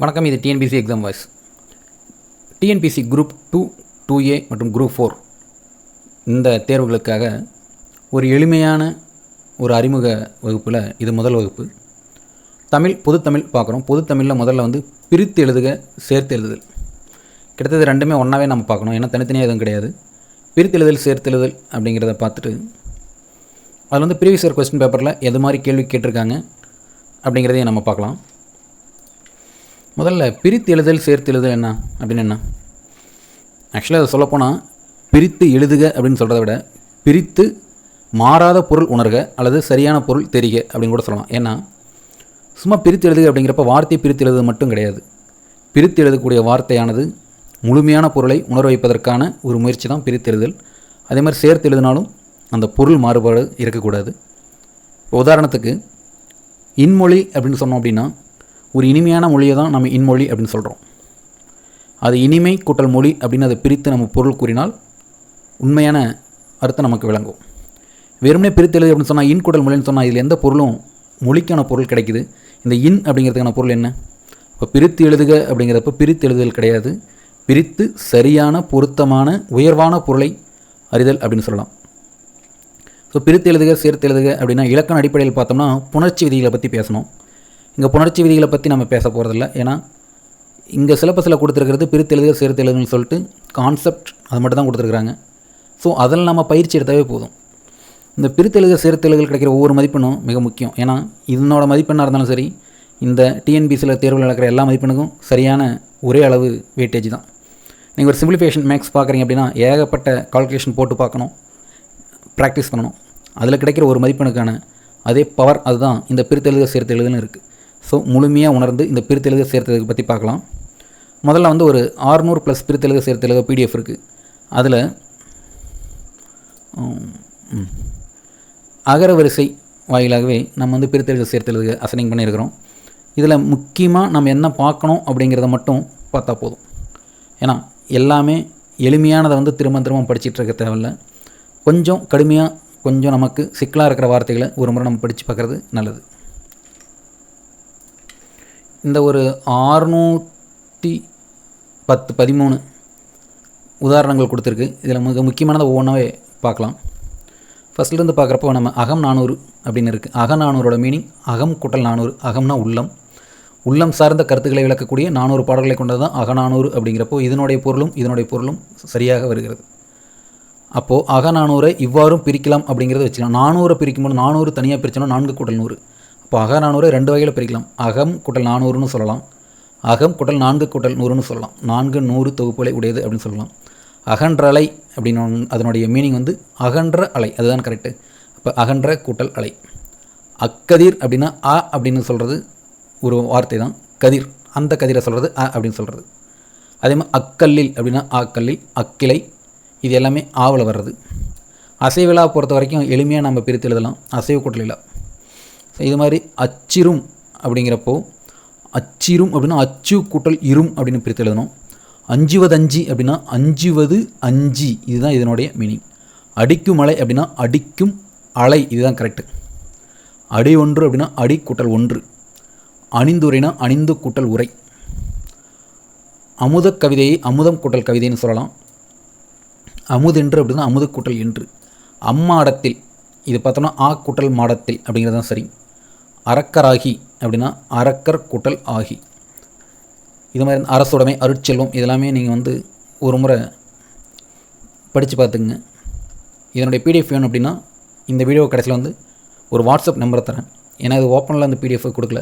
வணக்கம் இது TNPSC exam voice TNPSC group two two A மற்றும் குரூப் ஃபோர் இந்த தேர்வுகளுக்காக ஒரு எளிமையான ஒரு அறிமுக வகுப்பில் இது முதல் வகுப்பு. தமிழ் பொதுத்தமிழ் பார்க்குறோம். பொதுத்தமிழில் முதல்ல வந்து பிரித்து எழுதுக சேர்த்து எழுதுதல். கிட்டத்தட்ட ரெண்டுமே ஒன்றாவே நம்ம பார்க்கணும். ஏன்னா தனித்தனியாக எதுவும் கிடையாது. பிரித்து எழுதல் சேர்த்து எழுதல் அப்படிங்கிறத பார்த்துட்டு அதில் வந்து ப்ரீவியஸ் இயர் கொஸ்டின் பேப்பரில் எது மாதிரி கேள்வி கேட்டிருக்காங்க அப்படிங்கிறதையும் நம்ம பார்க்கலாம். முதல்ல பிரித்து எழுதல் சேர்த்து எழுதல் என்ன அப்படின்னு என்ன? ஆக்சுவலாக அதை சொல்லப்போனால் பிரித்து எழுதுக அப்படின்னு சொல்கிறத விட பிரித்து மாறாத பொருள் உணர்க அல்லது சரியான பொருள் தெரிக அப்படின்னு கூட சொல்லலாம். ஏன்னா சும்மா பிரித்து எழுதுக அப்படிங்கிறப்ப வார்த்தை பிரித்து எழுதுவது மட்டும் கிடையாது. பிரித்து எழுதக்கூடிய வார்த்தையானது முழுமையான பொருளை உணர வைப்பதற்கான ஒரு முயற்சி தான் பிரித்து எழுதல் அதே மாதிரி சேர்த்து எழுதினாலும் அந்த பொருள் மாறுபாடு இருக்கக்கூடாது. இப்போ உதாரணத்துக்கு இன்மொழி அப்படின்னு சொன்னோம் அப்படின்னா ஒரு இனிமையான மொழியை தான் நம்ம இன்மொழி அப்படின்னு சொல்கிறோம் அது இனிமை கூட்டல் மொழி அப்படின்னு அதை பிரித்து நம்ம பொருள் கூறினால் உண்மையான அர்த்தம் நமக்கு விளங்கும். வெறுமனே பிரித்து எழுது அப்படின்னு சொன்னால் இன் கூட்டல் மொழின்னு சொன்னால் இதில் எந்த பொருளும் மொழிக்கான பொருள் கிடைக்குது. இந்த இன் அப்படிங்கிறதுக்கான பொருள் என்ன? இப்போ பிரித்து எழுதுக அப்படிங்கிறப்ப பிரித்து எழுதுதல் கிடையாது. பிரித்து சரியான பொருத்தமான உயர்வான பொருளை அறிதல் அப்படின்னு சொல்லலாம். ஸோ பிரித்து எழுதுக சேர்த்து எழுதுக அப்படின்னா இலக்கண அடிப்படையில் பார்த்தோம்னா புணர்ச்சி விதிகளை பற்றி பேசணும். இங்கே புணர்ச்சி விதிகளை பற்றி நம்ம பேச போகிறதில்ல ஏன்னா இங்கே சிலபஸில் கொடுத்துருக்கிறது பிரித்து சேர்த்தெழுதுன்னு சொல்லிட்டு கான்செப்ட் அது மட்டும் தான் கொடுத்துருக்குறாங்க. ஸோ அதில் நம்ம பயிற்சி எடுத்தாவே போதும். இந்த பிரித்தெழுக சேர்த்தெழுதுகள் கிடைக்கிற ஒவ்வொரு மதிப்பெண்ணும் மிக முக்கியம். ஏன்னா இதனோட மதிப்பெண்ணாக இருந்தாலும் சரி இந்த டிஎன்பிசியில் தேர்வில் நடக்கிற எல்லா மதிப்பெண்ணுக்கும் சரியான ஒரே அளவு வெயிட்டேஜ் தான். நீங்கள் ஒரு சிம்பிளிஃபிகேஷன் மேக்ஸ் பார்க்குறீங்க அப்படின்னா ஏகப்பட்ட கால்குலேஷன் போட்டு பார்க்கணும் ப்ராக்டிஸ் பண்ணணும். அதில் கிடைக்கிற ஒரு மதிப்பெண்ணுக்கான அதே பவர் அதுதான் இந்த பிரித்தெழுக சேர்த்தெழுதுன்னு இருக்குது ஸோ முழுமையாக உணர்ந்து இந்த பிரித்தெழுக சேர்த்தெழுக பற்றி பார்க்கலாம். முதல்ல வந்து ஒரு ஆறுநூறு ப்ளஸ் பிரித்தெழுக சேர்த்தெழுக பிடிஎஃப் இருக்குது அதில் அகரவரிசை வாயிலாகவே நம்ம வந்து பிரித்தெழுக சேர்த்தெழுக அசனிங் பண்ணியிருக்கிறோம். இதில் முக்கியமாக நம்ம என்ன பார்க்கணும் அப்படிங்கிறத மட்டும் பார்த்தா போதும். ஏன்னா எல்லாமே எளிமையானதை வந்து திரும்ப திரும்ப படிச்சுட்டு இருக்க தேவையில்ல. கொஞ்சம் கடுமையாக கொஞ்சம் நமக்கு சிக்கலாக இருக்கிற வார்த்தைகளை ஒரு முறை நம்ம படித்து பார்க்குறது நல்லது. இந்த ஒரு ஆறுநூற்றி பத்து பதிமூணு உதாரணங்கள் கொடுத்துருக்கு. இதில் மிக முக்கியமானதை ஒவ்வொன்றாவே பார்க்கலாம். ஃபஸ்ட்லேருந்து பார்க்குறப்போ நம்ம அகம் நானூறு அப்படின்னு இருக்குது அக நானூரோட மீனிங் அகம் குட்டல் நானூறு. அகம்னா உள்ளம். உள்ளம் சார்ந்த கருத்துக்களை விளக்கக்கூடிய நானூறு பாடல்களை கொண்டது தான் அகநானூறு அப்படிங்கிறப்போ இதனுடைய பொருளும் இதனுடைய பொருளும் சரியாக வருகிறது. அப்போது அகநானூரை இவ்வாறும் பிரிக்கலாம் அப்படிங்கிறத வச்சுக்கலாம். நானூரை பிரிக்கும்போது நானூறு தனியாக பிரிச்சோம்னா நான்கு கூட்டல் நூறு. அப்போ அகநானூரை ரெண்டு வகையில் பிரிக்கலாம். அகம் குட்டல் நானூறுன்னு சொல்லலாம். அகம் குட்டல் நான்கு குட்டல் நூறுன்னு சொல்லலாம். நான்கு நூறு தொகுப்புகளை உடையது அப்படின்னு சொல்லலாம். அகன்ற அலை அப்படின்னு அதனுடைய மீனிங் வந்து அகன்ற அலை. அதுதான் கரெக்டு இப்போ அகன்ற கூட்டல் அலை. அக்கதிர் அப்படின்னா அ அப்படின்னு சொல்கிறது ஒரு வார்த்தை தான். கதிர். அந்த கதிரை சொல்கிறது அ அப்படின்னு சொல்கிறது அதே மாதிரி அக்கல்லில் அப்படின்னா ஆக்கல்லில் அக்கிளை. இது எல்லாமே ஆவில் வர்றது. அசைவிழா பொறுத்த வரைக்கும் எளிமையாக நம்ம பிரித்து எழுதலாம். அசைவு கூட்டல் இது மாதிரி அச்சிரும் அப்படிங்கிறப்போ அச்சிரும் அப்படின்னா அச்சு கூட்டல் இரும் அப்படின்னு பிரித்து எழுதணும். அஞ்சுவது அஞ்சு அப்படின்னா அஞ்சுவது அஞ்சு. இதுதான் இதனுடைய மீனிங் அடிக்கும் அலை அப்படின்னா அடிக்கும் அலை. இதுதான் கரெக்டு அடி ஒன்று அப்படின்னா அடி கூட்டல் ஒன்று. அணிந்துரைனா அணிந்து கூட்டல் உரை. அமுத கவிதையை அமுதம் கூட்டல் கவிதைன்னு சொல்லலாம். அமுதென்று அப்படின்னா அமுத கூட்டல் என்று. அம்மாடத்தில் இது பார்த்தோம்னா ஆ கூட்டல் மாடத்தில் அப்படிங்கிறது தான் சரி. அரக்கராகி அப்படின்னா அரக்கர் கூட்டல் ஆகி. இது மாதிரி அரசுடைமை அருட்செல்வம் இதெல்லாமே நீங்கள் வந்து ஒரு முறை படித்து பார்த்துக்குங்க. இதனுடைய பிடிஎஃப் வேணும் அப்படின்னா இந்த வீடியோ கடைசியில் வந்து ஒரு வாட்ஸ்அப் நம்பர் தரேன். ஏன்னா இது ஓப்பனில் அந்த பிடிஎஃப் கொடுக்கல.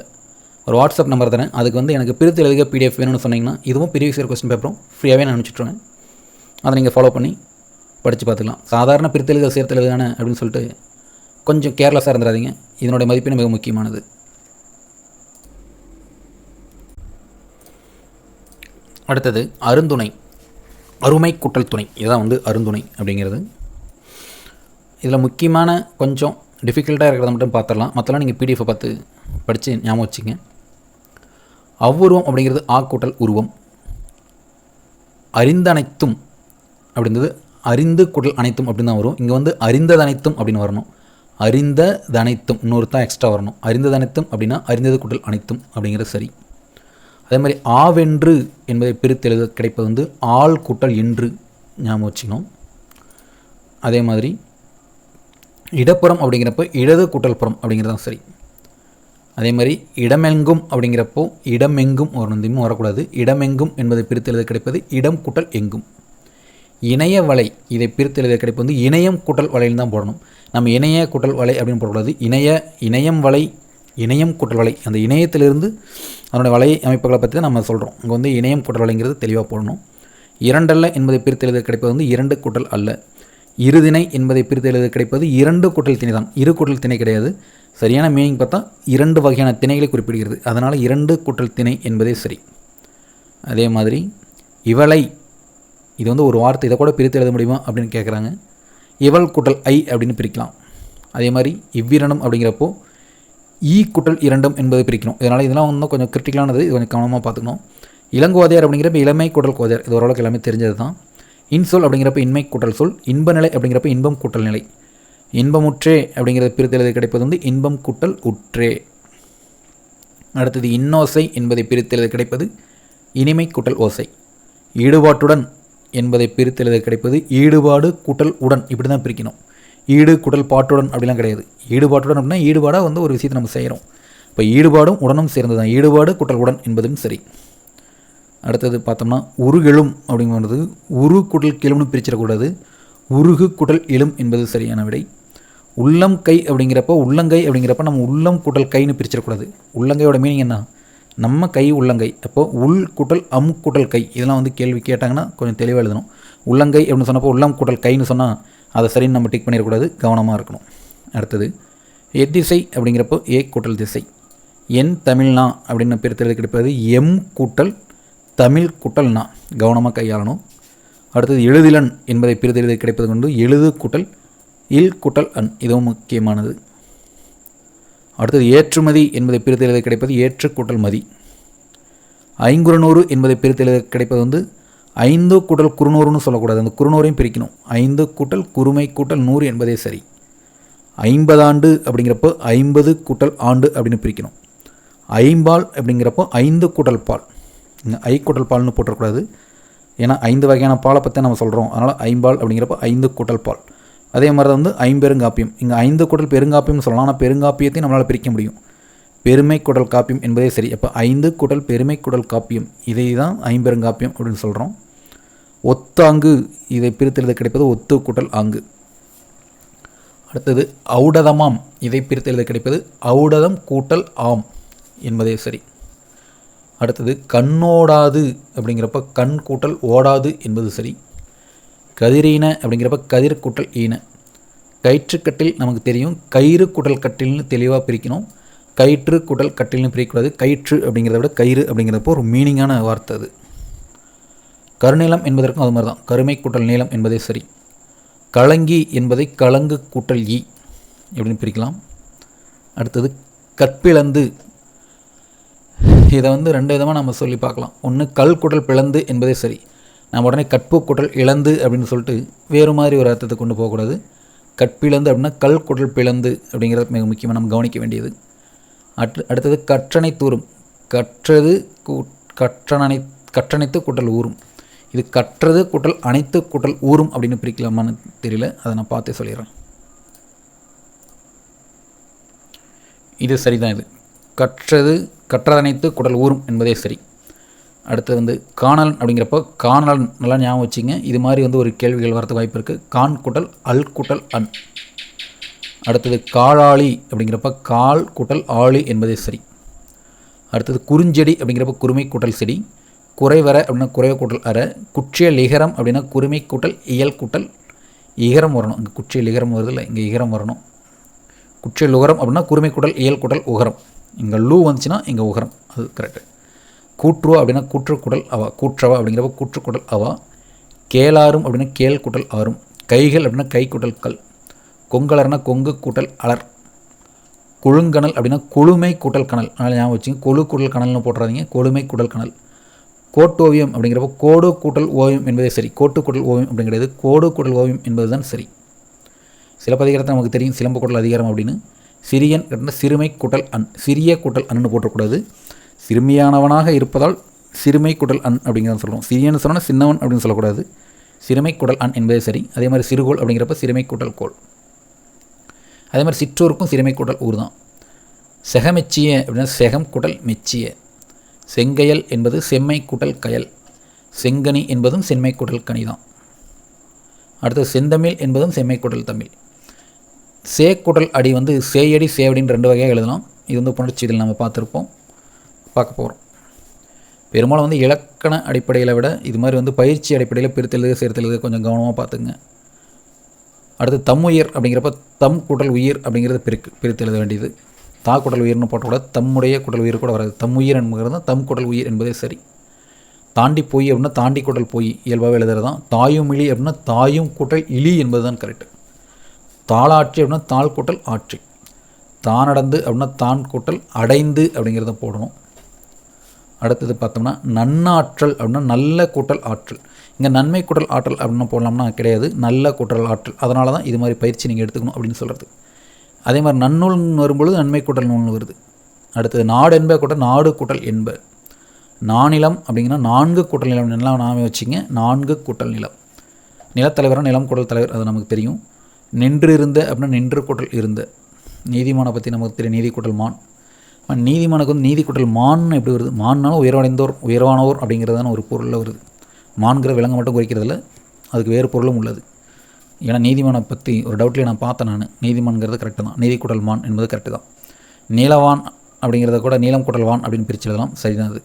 ஒரு வாட்ஸ்அப் நம்பர் தரேன். அதுக்கு வந்து எனக்கு பிரித்து எழுதுக பிடிஎஃப் வேணும்னு சொன்னீங்கன்னா இதுவும் ப்ரீவியஸ் இயர் கொஸ்டின் பேப்பரும் ஃப்ரீயாகவே நான் அனுப்பிச்சிட்ருவேன் அதை நீங்கள் ஃபாலோ பண்ணி படித்து பார்த்துக்கலாம். சாதாரண பிரித்தெழுதல் சேர்த்தெழுதானே அப்படின்னு சொல்லிட்டு கொஞ்சம் கேர்லெஸ்ஸாக இருந்துடாதீங்க இதனுடைய மதிப்பீடு மிக முக்கியமானது. அடுத்தது அருந்துணை. அருமை கூட்டல் துணை. இதுதான் வந்து அருந்துணை அப்படிங்கிறது. இதில் முக்கியமான கொஞ்சம் டிஃபிகல்ட்டாக இருக்கிறத மட்டும் பார்த்துடலாம் மற்றலாம் நீங்கள் பிடிஎஃபை பார்த்து படித்து ஞாபகம் வச்சுங்க. அவ்வுருவம் அப்படிங்கிறது ஆ கூட்டல் உருவம். அறிந்தனைத்தும் அப்படின்றது அறிந்து கூட்டல் அனைத்தும் அப்படின்னு தான் வரும். இங்கே வந்து அறிந்தது அனைத்தும் அப்படின்னு வரணும். அறிந்த தனைத்தும் இன்னொரு தான் எக்ஸ்ட்ரா வரணும். அறிந்த அனைத்தும் அப்படின்னா அறிந்தது கூட்டல் அனைத்தும் அப்படிங்கிறது சரி. அதே மாதிரி ஆவென்று என்பதை பிரித்து எழுத கிடைப்பது வந்து ஆள் கூட்டல் என்று ஞாபகம் வச்சுக்கணும். அதே மாதிரி இடப்புறம் அப்படிங்கிறப்போ இடது கூட்டல் புறம் அப்படிங்கிறது தான் சரி. அதே மாதிரி இடமெங்கும் அப்படிங்கிறப்போ இடமெங்கும் ஒரு நந்தியமும் வரக்கூடாது. இடமெங்கும் என்பதை பிரித்து எழுத கிடைப்பது இடம் கூட்டல் எங்கும். இணைய வலை இதை பிரித்து எழுத கிடைப்பு வந்து இணையம் கூட்டல் வலையில் தான் போடணும். நம்ம இணைய கூட்டல் வலை அப்படின்னு போடக்கூடாது. இணைய இணையம் வலை இணையம் கூட்டல் வலை. அந்த இணையத்திலிருந்து அதனுடைய வலை அமைப்புகளை பற்றி தான் நம்ம சொல்கிறோம் இங்கே வந்து இணையம் கூட்டல் வலைங்கிறது தெளிவாக போடணும். இரண்டல்ல என்பதை பிரித்து எழுத கிடைப்பது வந்து இரண்டு கூட்டல் அல்ல. இருதிணை என்பதை பிரித்து எழுத கிடைப்பது இரண்டு கூட்டல் திணை தான். இரு கூட்டல் திணை கிடையாது. சரியான மீனிங் பார்த்தா இரண்டு வகையான திணைகளை குறிப்பிடுகிறது. அதனால் இரண்டு கூட்டல் திணை என்பதே சரி. அதே மாதிரி இவளை இது வந்து ஒரு வார்த்தை இதை கூட பிரித்து எழுத முடியுமா அப்படின்னு கேட்குறாங்க இவள் கூட்டல் ஐ அப்படின்னு பிரிக்கலாம். அதே மாதிரி இவ்விரண்டும் அப்படிங்கிறப்போ ஈ குட்டல் இரண்டும் என்பதை பிரிக்கணும். இதனால் இதெல்லாம் இன்னும் கொஞ்சம் கிரிட்டிக்கலானது இது கொஞ்சம் கவனமாக பார்த்துக்கணும். இளங்கோதையார் அப்படிங்கிறப்ப இளமை குடல் கோதையார் இது ஓரளவுக்கு எல்லாமே தெரிஞ்சது தான் இன்சொல் அப்படிங்கிறப்ப இன்மை கூட்டல் சொல் இன்ப நிலை அப்படிங்கிறப்ப இன்பம் கூட்டல் நிலை. இன்பமுற்றே அப்படிங்கிறத பிரித்து கிடைப்பது வந்து இன்பம் கூட்டல் உற்றே. அடுத்தது இன்னோசை என்பதை பிரித்து எழுத கிடைப்பது இனிமை கூட்டல் ஓசை. ஈடுபாட்டுடன் என்பதை பிரித்து எழுத கிடைப்பது ஈடுபாடு கூட்டல் உடன். இப்படி தான் பிரிக்கணும். ஈடு குடல் பாட்டுடன் அப்படிலாம் கிடையாது. ஈடுபாட்டுடன் அப்படின்னா ஈடுபாடாக வந்து ஒரு விஷயத்தை நம்ம செய்கிறோம் இப்போ ஈடுபாடும் உடனும் சேர்ந்து தான் ஈடுபாடு குட்டல் உடன் என்பதும் சரி. அடுத்தது பார்த்தோம்னா உருகெழும் அப்படிங்கிறது உரு குடல் கெழும்னு பிரிச்சிடக்கூடாது. உருகு குடல் எழும் என்பது சரியான விடை. உள்ளம் கை அப்படிங்கிறப்ப உள்ளங்கை அப்படிங்கிறப்ப நம்ம உள்ளம் குடல் கைன்னு பிரிச்சிடக்கூடாது. உள்ளங்கையோட மீனிங் என்ன? நம்ம கை உள்ளங்கை. அப்போ உள் குட்டல் அமுக்குட்டல் கை. இதெல்லாம் வந்து கேள்வி கேட்டாங்கன்னா கொஞ்சம் தெளிவாக எழுதணும். உள்ளங்கை அப்படின்னு சொன்னப்போ உள்ளம் குட்டல் கைன்னு சொன்னால் அதை சரின்னு நம்ம டிக் பண்ணிடக்கூடாது. கவனமாக இருக்கணும். அடுத்தது எத்திசை அப்படிங்கிறப்போ ஏ கூட்டல் திசை. என் தமிழ்னா அப்படின்னு பிரித்தெழுதி கிடைப்பது எம் கூட்டல் தமிழ் கூட்டல் கவனமாக கையாளணும். அடுத்தது எழுதிலன் என்பதை பிரித்தெழுதி கிடைப்பது கொண்டு எழுது கூட்டல் இல் கூட்டல் அன். இதுவும் முக்கியமானது. அடுத்தது ஏற்றுமதி என்பதை பிரித்தெழுத கிடைப்பது ஏற்று கூட்டல் மதி. ஐங்குறுநூறு என்பதை பிரித்தெழுத கிடைப்பது வந்து ஐந்து கூட்டல் குறுநூறுன்னு சொல்லக்கூடாது. அந்த குறுநூறையும் பிரிக்கணும். ஐந்து கூட்டல் குறுமை கூட்டல் நூறு என்பதே சரி. ஐம்பதாண்டு அப்படிங்கிறப்போ ஐம்பது கூட்டல் ஆண்டு அப்படின்னு பிரிக்கணும். ஐம்பால் அப்படிங்கிறப்போ ஐந்து கூட்டல் பால். இந்த ஐ கூட்டல் பால்னு போட்டக்கூடாது ஏன்னா ஐந்து வகையான பாலை பற்றி நம்ம சொல்கிறோம் அதனால் ஐம்பால் அப்படிங்கிறப்போ ஐந்து கூட்டல் பால். அதே மாதிரி தான் வந்து ஐம்பெருங்காப்பியம். இங்கே ஐந்து குடல் பெருங்காப்பியம் சொல்லலாம். ஆனால் பெருங்காப்பியத்தையும் நம்மளால் பிரிக்க முடியும். பெருமை குடல் காப்பியம் என்பதே சரி. அப்போ ஐந்து குடல் பெருமை குடல் காப்பியம் இதை தான் ஐம்பெருங்காப்பியம் அப்படின்னு சொல்கிறோம் ஒத்தாங்கு இதை பிரித்தெழுத கிடைப்பது ஒத்து குடல் ஆங்கு. அடுத்தது ஔடதமாம் இதை பிரித்தெழுத கிடைப்பது ஔடதம் கூட்டல் ஆம் என்பதே சரி. அடுத்தது கண்ணோடாது அப்படிங்கிறப்ப கண் கூட்டல் ஓடாது என்பது சரி. கதிரீன அப்படிங்கிறப்ப கதிர் கூட்டல் ஈன. கயிற்றுக்கட்டில் நமக்கு தெரியும் கயிறு குடல் கட்டில்னு தெளிவாக பிரிக்கணும். கயிற்று குடல் கட்டில்னு பிரிக்கக்கூடாது. கயிற்று அப்படிங்கிறத விட கயிறு அப்படிங்கிறப்போ ஒரு மீனிங்கான வார்த்தை அது. கருநீளம் என்பதற்கும் அது மாதிரி தான் கருமை கூட்டல் நீளம் என்பதே சரி. கலங்கி என்பதை கலங்கு கூட்டல் ஈ எப்படின்னு பிரிக்கலாம். அடுத்தது கற்பிளந்து. இதை வந்து ரெண்டு விதமாக நம்ம சொல்லி பார்க்கலாம். ஒன்று கல் குடல் பிளந்து என்பதே சரி. நம்ம உடனே கற்பு குடல் இழந்து அப்படின்னு சொல்லிட்டு வேறு மாதிரி ஒரு அர்த்தத்தை கொண்டு போகக்கூடாது. கற்பிழந்து அப்படின்னா கல் குடல் பிளந்து அப்படிங்கிறது மிக முக்கியமாக நம்ம கவனிக்க வேண்டியது. அற்று அடுத்தது கற்றனை தூரும். கற்றது கற்றனை கற்றணைத்து குட்டல் ஊரும். இது கற்றது குட்டல் அனைத்து குட்டல் ஊறும் அப்படின்னு பிரிக்கலாமான்னு தெரியல. அதை நான் பார்த்தே சொல்லிடுறேன். இது சரிதான் இது. கற்றது கற்றதனைத்து குடல் ஊரும் என்பதே சரி. அடுத்து வந்து காணல் அப்படிங்கிறப்போ காணல் நல்லா ஞாபகம் வச்சுங்க. இது மாதிரி வந்து ஒரு கேள்விகள் வரதுக்கு வாய்ப்பு இருக்குது கான் குட்டல் அல் குட்டல் அன். அடுத்தது காளாளி அப்படிங்கிறப்ப கால் குட்டல் ஆளி என்பதே சரி. அடுத்தது குறுஞ்செடி அப்படிங்கிறப்ப குருமை கூட்டல் செடி. குறைவர அப்படின்னா குறைவ கூட்டல் அற. குற்றிய லிகரம் அப்படின்னா குருமை கூட்டல் இயல் கூட்டல். இகரம் வரணும். இங்கே குற்றிய லிகரம் வருது இல்லை இங்கே இகரம் வரணும். குற்றிய லுகரம் அப்படின்னா குருமை கூட்டல் இயல் கூட்டல் உகரம். இங்கே லூ வந்துச்சுன்னா இங்கே உகரம். அது கரெக்டு கூற்றுவா அப்படின்னா கூற்றுக்குடல் அவா கூற்றவா அப்படிங்கிறப்ப கூற்றுக்குடல் அவா கேளாரும் அப்படின்னா கேள் கூட்டல் ஆறும் கைகள் அப்படின்னா கை கூட்டல் கல் கொங்கலர்னா கொங்கு கூட்டல் அலர் குழுங்கணல் அப்படின்னா கொழுமை கூட்டல் கணல் அதனால் ஞாபகம் வச்சுங்க கொழு கூட்டல் கணல்னு போட்டுறாதீங்க கொழுமை கூட்டல் கணல் கோட்டோவியம் அப்படிங்கிறப்ப கோடு கூட்டல் ஓவியம் என்பதே சரி கோட்டு கூட்டல் ஓவியம் அப்படிங்கிறது கோடு கூட்டல் ஓவியம் என்பது தான் சரி சிலப்பதிகாரத்தை நமக்கு தெரியும் சிலம்பு கூட்டல் அதிகாரம் அப்படின்னு. சிறியன் அப்படின்னா சிறுமை கூட்டல் அன் சிறிய கூட்டல் அன்னு போட்டக்கூடாது சிறுமியானவனாக இருப்பதால் சிறுமை குடல் அன் அப்படிங்கிறத சொல்லுவோம் சிறியன்னு சொன்னால் சின்னவன் அப்படின்னு சொல்லக்கூடாது. சிறுமை குடல் அன் என்பதே சரி. அதே மாதிரி சிறுகோள் அப்படிங்கிறப்ப சிறுமை குடல் கோள். அதே மாதிரி சிற்றூருக்கும் சிறுமை குடல் ஊர் தான். செகமெச்சிய அப்படின்னா செகம் குடல் மெச்சிய. செங்கையல் என்பது செம்மை குடல் கயல். செங்கனி என்பதும் செம்மை குடல் கனி தான். அடுத்தது செந்தமிழ் என்பதும் செம்மை குடல் தமிழ். சேக்குடல் அடி வந்து சேயடி சேவடின்னு ரெண்டு வகையாக எழுதலாம். இது வந்து புணர்ச்சி இதில் நம்ம பார்த்துருப்போம். பார்க்க போகிறோம் பெரும்பாலும் வந்து இலக்கண அடிப்படையில் விட இது மாதிரி வந்து பயிற்சி அடிப்படையில் பிரித்தெழுது சேர்த்தெழுது கொஞ்சம் கவனமாக பார்த்துங்க அடுத்து தம் உயிர் அப்படிங்கிறப்ப தம் குடல் உயிர் அப்படிங்கிறது பிரிக்கு பிரித்து எழுத வேண்டியது. தா குடல் உயிர்னு போட்டக்கூடாது தம்முடைய குடல் உயிர் கூட வராது. தம் உயிர் என்பது தான் தம் குடல் உயிர் என்பதே சரி. தாண்டி போய் அப்படின்னா தாண்டி குடல் போய் இயல்பாகவே எழுதுறது தான். தாயும் இழி அப்படின்னா தாயும் குடல் இழி என்பது தான் கரெக்டு தாளாட்சி அப்படின்னா தாழ் கூட்டல் ஆட்சி. தானடந்து அப்படின்னா தான் கூட்டல் அடைந்து அப்படிங்கிறத போடணும். அடுத்தது பார்த்தோம்னா நன்னாற்றல் அப்படின்னா நல்ல கூட்டல் ஆற்றல். இங்கே நன்மை கூட்டல் ஆற்றல் அப்படின்னு போடலாம்னா கிடையாது. நல்ல கூட்டல் ஆற்றல். அதனால தான் இது மாதிரி பயிற்சி நீங்கள் எடுத்துக்கணும் அப்படின்னு சொல்கிறது அதே மாதிரி நன்னூல்னு வரும்பொழுது நன்மை கூட்டல் நூல்னு வருது. அடுத்தது நாடு என்ப கூட்டல் நாடு கூட்டல் என்ப. நானிலம் அப்படிங்கன்னா நான்கு கூட்டல் நிலம் நிலம் நாமே வச்சுங்க? நான்கு கூட்டல் நிலம். நிலத்தலைவராக நிலம் கூட்டல் தலைவர் அது நமக்கு தெரியும். நின்று இருந்த அப்படின்னா நின்று கூட்டல் இருந்த. நீதிமானை பற்றி நமக்கு தெரியும். நீதி கூட்டல் மான். நீதிமானுக்கு வந்து நீதி கூட்டல் மான்னு எப்படி வருது? மான்னாலும் உயர்வடைந்தோர் உயர்வானோர் அப்படிங்கிறதான ஒரு பொருளில் வருது. மான்கிற விலங்கு மட்டும் குறிக்கிறதில்ல அதுக்கு வேறு பொருளும் உள்ளது. ஏன்னா நீதிமானை பற்றி ஒரு டவுட்லேயே நான் பார்த்தேன் நான். நீதிமான்கிறது கரெக்டு தான். நீதி மான் என்பது கரெக்டு தான். நீலவான் அப்படிங்கிறத கூட நீளம் கூட்டல் வான் அப்படின்னு பிரிச்சிடலாம் சரிதான் அது.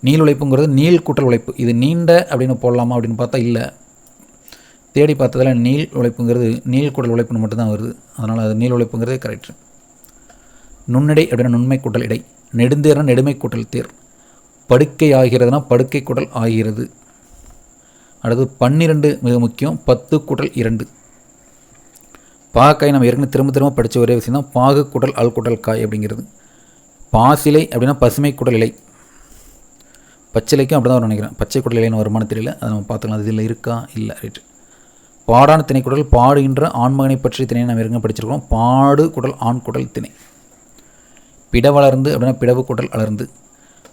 நீள் உழைப்புங்கிறது நீள் கூட்டல் உழைப்பு. இது நீண்ட அப்படின்னு போடலாமா அப்படின்னு பார்த்தா இல்லை. தேடி பார்த்ததில் நீள் உழைப்புங்கிறது நீள் குடல் உழைப்புன்னு மட்டும்தான் வருது. அதனால் அது நீள் உழைப்புங்கிறதே கரெக்ட் நுண்ணடை அப்படின்னா நுண்மை கூட்டல் இடை. நெடுந்தேர்னா நெடுமை கூட்டல் தேர். படுக்கை ஆகிறதுனா படுக்கை கூட்டல் ஆகிறது. அடுத்து பன்னிரெண்டு மிக முக்கியம் பத்து கூட்டல் இரண்டு. பாகக்காய் நம்ம ஏற்கனவே திரும்ப திரும்ப படித்த ஒரே விஷயம் தான் பாகு குடல் அல் குடல் காய் அப்படிங்கிறது. பாசிலை அப்படின்னா பசுமை குடல் இலை. பச்சிலைக்கும் அப்படி தான் நினைக்கிறேன். பச்சை குடல் இலைன்னு வருமானம் தெரியல. அதை நம்ம பார்த்துக்கலாம். அது இதில் இருக்கா? இல்லை. ரைட். பாடான திணைக்குடல் பாடுகின்ற ஆண்மகனை பற்றி திணையை நம்ம ஏற்கனவே படிச்சிருக்கோம் பாடு குடல் ஆண் குடல் திணை. பிட வளர்ந்து அப்படின்னா பிடவு குடல் அலர்ந்து.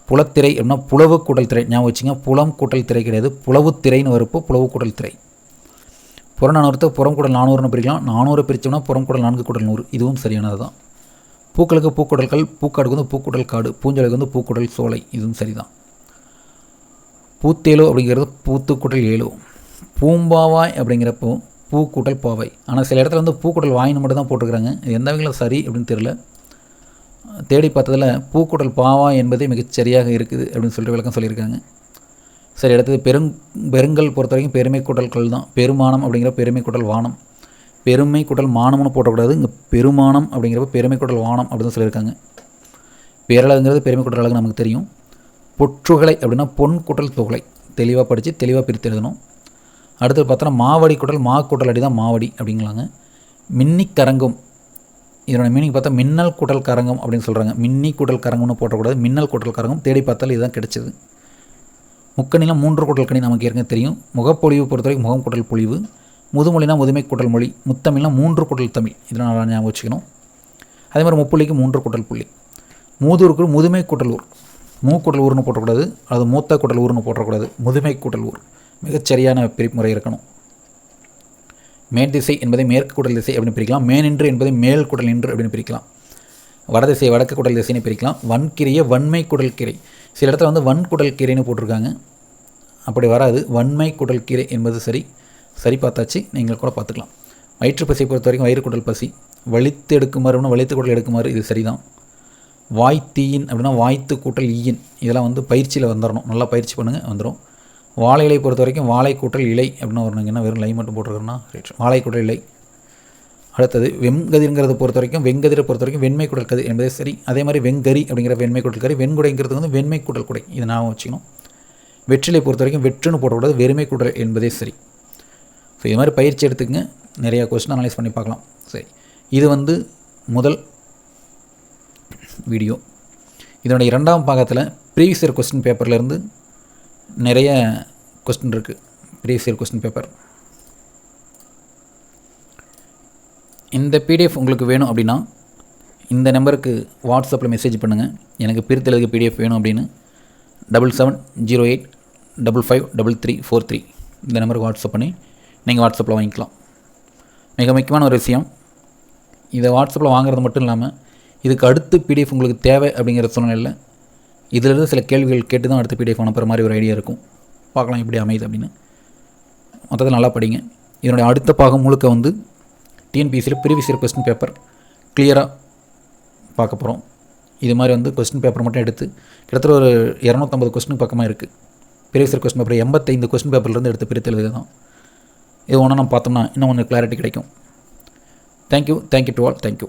புலத்திரை அப்படின்னா புலவு கூட்டல் திரை. ஞாபகம் வச்சுங்க புலம் கூட்டல் திரை கிடையாது. புலவு திரைன்னு வரப்போ புலவு கூட்டல் திரை புறநானூறுத்தை புறம் கூடல் பிரிக்கலாம். நானூறு பிரித்தோம்னா புறம் கூடல் நான்கு கூடல் நூறு. இதுவும் சரியானது தான் பூக்களுக்கு பூக்குடல்கள் பூக்காடுக்கு வந்து பூக்குடல் காடு பூஞ்சலுக்கு வந்து பூக்குடல் சோலை. இதுவும் சரிதான். பூத்தேலோ அப்படிங்கிறது பூத்துக்குடல் ஏலோ. பூம்பாவாய் அப்படிங்கிறப்போ பூக்கூட்டல் பாவை. ஆனால் சில இடத்துல வந்து பூக்கூட்டல் வாயின்னு மட்டும் தான் போட்டுக்கிறாங்க இது எந்த வகையில் சரி அப்படின்னு தெரில தேடி பார்த்ததில் பூக்குடல் பாவா என்பதே மிகச் சரியாக இருக்குது அப்படின்னு சொல்லிட்டு விளக்கம் சொல்லியிருக்காங்க. சரி அடுத்தது பெருங் பெருங்கல் பொறுத்த வரைக்கும் பெருமை கூட்டல்கள் தான். பெருமானம் அப்படிங்கிற பெருமை குடல் வானம். பெருமை குடல் மானம்னு போட்டக்கூடாது இங்கே பெருமானம் அப்படிங்கிறப்ப பெருமை குடல் வானம் அப்படின்னு சொல்லியிருக்காங்க. பேரழகுங்கிறது பெருமை குடல் அழகு நமக்கு தெரியும். பொற்றுகளை அப்படின்னா பொன் கூட்டல் தொகை தெளிவாக படித்து தெளிவாக பிரித்து எழுதணும். அடுத்து பார்த்தோன்னா மாவடி குடல் மா குடல் அடி தான் மாவடி அப்படிங்களாங்க. மின்னிக்கரங்கும் கரங்கும் இதோட மீனிங் பார்த்தா மின்னல் குடல் கரங்கம் அப்படின்னு சொல்கிறாங்க மின்னி குடல் கரங்கம்னு போட்டக்கூடாது மின்னல் குடல் கரங்கம் தேடி பார்த்தால் இதுதான் கிடைச்சது. முக்கணிலாம் மூன்று குடல் கணி நமக்கு ஏற்கனவே தெரியும். முகப்பொழிவு பொறுத்தவரைக்கும் முகம் குடல் பொழிவு முதுமொழினா முதுமை கூட்டல் மொழி முத்தமிழ்னா மூன்று குடல் தமிழ். இதெல்லாம் நல்லா ஞாபகம் வச்சுக்கணும். அதே மாதிரி முப்புள்ளிக்கு மூன்று குடல் புள்ளி. மூதூருக்கு முதுமை குடலூர் மூ கூட்டல் ஊர்னு போட்டக்கூடாது அது மூத்த கூட்டல் ஊர்னு போட்டக்கூடாது முதுமை கூட்டல் ஊர். மிகச்சரியான பிரிமுறை இருக்கணும். மேற்திசை என்பதை மேற்கு குடல் திசை அப்படின்னு பிரிக்கலாம். மேனின்று என்பதை மேல் குடல் நின்று அப்படின்னு பிரிக்கலாம். வடதிசை வடக்கு குடல் திசைன்னு பிரிக்கலாம். வன்கிரியை வன்மை குடல் கீரை. சில இடத்துல வந்து வன் குடல் கீரைன்னு போட்டிருக்காங்க. அப்படி வராது. வன்மை குடல் கீரை என்பது சரி. சரி பார்த்தாச்சு. நீங்கள் கூட பார்த்துக்கலாம். வயிற்று பசியை பொறுத்த வரைக்கும் வயிறு குடல் பசி. வலித்து எடுக்குமாறு அப்படின்னா வலித்து குடல் எடுக்குமாறு இது சரிதான். வாய்த்தீயின் அப்படின்னா வாய்த்து கூட்டல் ஈயின். இதெல்லாம் வந்து பயிற்சியில் வந்துடணும் நல்லா பயிற்சி பண்ணுங்கள் வந்துடும் வாழை இலை பொறுத்த வரைக்கும் வாழை கூட்டல் இலை அப்படின்னு வரணுங்கன்னா வெறும் லை மட்டும் போட்டிருக்கோம்னா ரைட் வாழை கூட்டல் இலை. அடுத்தது வெண்கதிர்ங்கிறத பொறுத்த வரைக்கும் வெண்கதிரை பொறுத்த வரைக்கும் வெண்மை குடல் கதி என்பதே சரி. அதே மாதிரி வெங்கரி அப்படிங்கிற வெண்மை குடல் கறி வெண்குடைங்கிறது வந்து வெண்மை குடல் குடை. இதை நான் வச்சுக்கணும். வெற்றிலை பொறுத்த வரைக்கும் வெற்றுன்னு போடக்கூடாது வெறுமை குடல் என்பதே சரி. ஸோ இது மாதிரி பயிற்சி எடுத்துக்கங்க. நிறையா கொஸ்டின் அனலைஸ் பண்ணி பார்க்கலாம். சரி. இது வந்து முதல் வீடியோ இதனுடைய இரண்டாம் பாகத்தில் ப்ரீவியஸ் இயர் கொஸ்டின் பேப்பர்லேருந்து நிறைய கொஸ்டின் இருக்குது ப்ரீவியஸ் இயர் கொஸ்டின் பேப்பர் இந்த பிடிஎஃப் உங்களுக்கு வேணும் அப்படின்னா இந்த நம்பருக்கு வாட்ஸ்அப்பில் மெசேஜ் பண்ணுங்கள் எனக்கு பிரித்தெழுதுக பிடிஎஃப் வேணும் அப்படின்னு. Double seven zero eight double five double three four three இந்த நம்பருக்கு வாட்ஸ்அப் பண்ணி நீங்கள் வாட்ஸ்அப்பில் வாங்கிக்கலாம். மிக முக்கியமான ஒரு விஷயம் இதை வாட்ஸ்அப்பில் வாங்குறது மட்டும் இல்லாமல் இதுக்கு அடுத்து பிடிஎஃப் உங்களுக்கு தேவை அப்படிங்கிற சூழ்நிலையில் இதிலிருந்து சில கேள்விகள் கேட்டு தான் அடுத்த பிடிஎஃப் அனுப்புகிற மாதிரி ஒரு ஐடியா இருக்கும். பார்க்கலாம் எப்படி அமையுது அப்படின்னு. மொத்தத்தில் நல்லா படிங்க. இதனுடைய அடுத்த பாகம் முழுக்க வந்து டிஎன்பிசியில் ப்ரீவியஸ் இயர் கொஸ்டின் பேப்பர் கிளியராக பார்க்க போகிறோம் இது மாதிரி வந்து கொஸ்டின் பேப்பர் மட்டும் எடுத்து கிட்டத்தட்ட ஒரு இரநூத்தம்பது கொஸ்டின் பக்கமாக இருக்குது ப்ரீவியஸ் இயர் கொஸ்டின் பேப்பர் எண்பத்தைந்து கொஸ்டின் பேப்பர்லேருந்து எடுத்து பிரித்து எழுதுறது தான் இது ஒன்றா நம்ம பார்த்தோம்னா இன்னும் கொஞ்சம் கிளாரிட்டி கிடைக்கும். Thank you thank you to all thank you